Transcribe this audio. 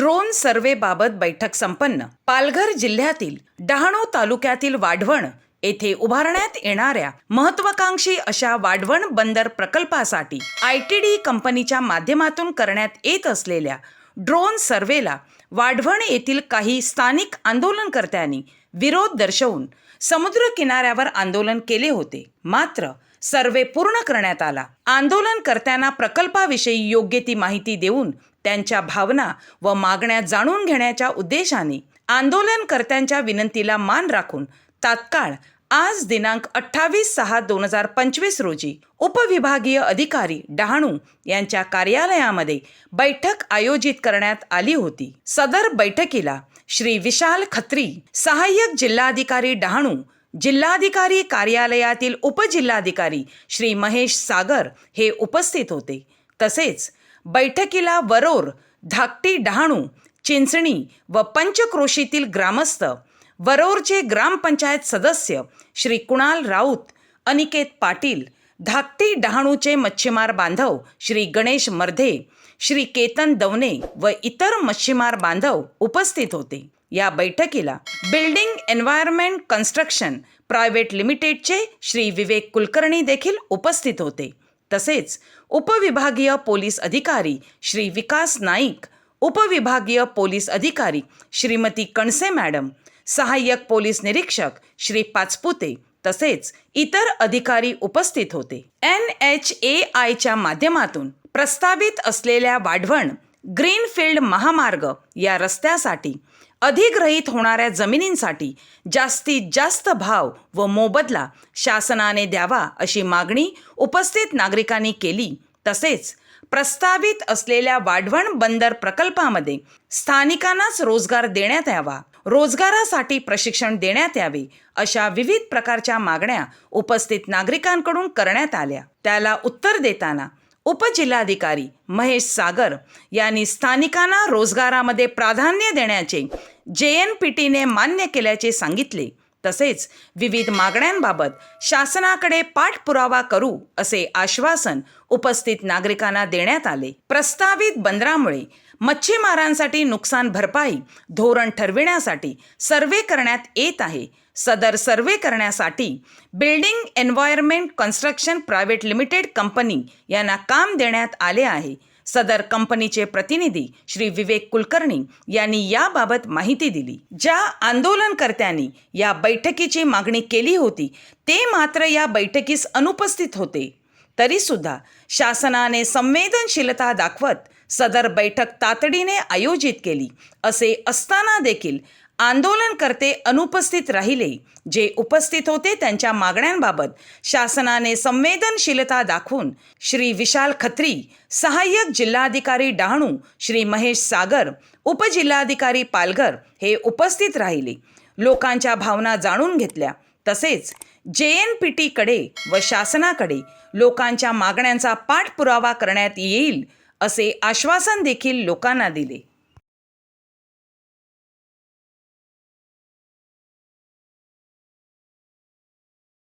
Drone बाबत बैठक संपन्न. पालघर जिल्ह्यातील डहाणू तालुक्यातील वाढवण येथे उभारण्यात येणाऱ्या महत्वाकांक्षी अशा वाढवण बंदर प्रकल्पासाठी आय टी डी कंपनीच्या माध्यमातून करण्यात येत असलेल्या ड्रोन सर्वेला वाढवण येथील काही स्थानिक आंदोलनकर्त्यांनी विरोध दर्शवून समुद्र किनाऱ्यावर आंदोलन केले होते. मात्र सर्वे पूर्ण करण्यात आला. आंदोलनकर्त्यांना प्रकल्पाविषयी योग्य ती माहिती देऊन त्यांच्या भावना व मागण्या जाणून घेण्याच्या उद्देशाने आंदोलनकर्त्यांच्या विनंतीला मान राखून तात्काळ आज दिनांक अठ्ठावीस सहा दोन हजार पंचवीस रोजी उपविभागीय अधिकारी डहाणू यांच्या कार्यालयामध्ये बैठक आयोजित करण्यात आली होती. सदर बैठकीला श्री विशाल खत्री सहाय्यक जिल्हाधिकारी डहाणू जिल्हाधिकारी कार्यालयातील उपजिल्हाधिकारी श्री महेश सागर हे उपस्थित होते. तसेच बैठकीला वरोर धाकटी डहाणू चिंचणी व पंचक्रोशीतील ग्रामस्थ वरोरचे ग्रामपंचायत सदस्य श्री कुणाल राऊत अनिकेत पाटील धाकटी डहाणूचे मच्छीमार बांधव श्री गणेश मर्धे श्री केतन दवने व इतर मच्छीमार बांधव उपस्थित होते. या बैठकीला बिल्डिंग एन्व्हायरमेंट कन्स्ट्रक्शन प्रायव्हेट लिमिटेडचे श्री विवेक कुलकर्णी देखील उपस्थित होते. तसेच उपविभागीय पोलीस अधिकारी श्री विकास नाईक उपविभागीय पोलीस अधिकारी श्रीमती कणसे मॅडम सहाय्यक पोलीस निरीक्षक श्री पाचपुते तसेच इतर अधिकारी उपस्थित होते. एन एच ए आयच्या माध्यमातून प्रस्तावित असलेल्या वाढवण ग्रीनफील्ड महामार्ग या रस्त्यासाठी अधिग्रहित होणाऱ्या जमिनींसाठी जास्तीत जास्त भाव व मोबदला शासनाने द्यावा अशी मागणी उपस्थित नागरिकांनी केली. तसेच प्रस्तावित असलेल्या वाढवण बंदर प्रकल्पामध्ये स्थानिकांनाच रोजगार देण्यात यावा रोजगारासाठी प्रशिक्षण देण्यात यावे अशा विविध प्रकारच्या मागण्या उपस्थित नागरिकांकडून करण्यात आल्या. त्याला उत्तर देताना उपजिल्हाधिकारी महेश सागर यांनी स्थानिकांना रोजगारामध्ये प्राधान्य देण्याचे जे एन पी टीने मान्य केल्याचे सांगितले. तसेच विविध मागण्यांबाबत शासनाकडे पाठपुरावा करू असे आश्वासन उपस्थित नागरिकांना देण्यात आले. प्रस्तावित बंदरामुळे मच्छीमारांसाठी नुकसान भरपाई धोरण ठरविण्यासाठी सर्वे करण्यात येत आहे. सदर सर्वे करण्यासाठी building environment construction private limited company यांना काम देण्यात आले आहे. सदर कंपनीचे प्रतिनिधी श्री विवेक कुलकर्णी यांनी याबाबत माहिती दिली. ज्या आंदोलनकर्त्यांनी या बैठकीची मागणी केली होती ते मात्र या बैठकीस अनुपस्थित होते. तरीसुद्धा शासनाने संवेदनशीलता दाखवत सदर बैठक तातडीने आयोजित केली असे असताना देखील आंदोलनकर्ते अनुपस्थित राहिले जे उपस्थित होते त्यांच्या मागण्यांबाबत शासनाने संवेदनशीलता दाखवून श्री विशाल खत्री सहाय्यक जिल्हाधिकारी डहाणू श्री महेश सागर उपजिल्हाधिकारी पालघर हे उपस्थित राहिले. लोकांच्या भावना जाणून घेतल्या. तसेच जे एन पी टीकडे व शासनाकडे लोकांच्या मागण्यांचा पाठपुरावा करण्यात येईल असे आश्वासन देखील लोकांना दिले.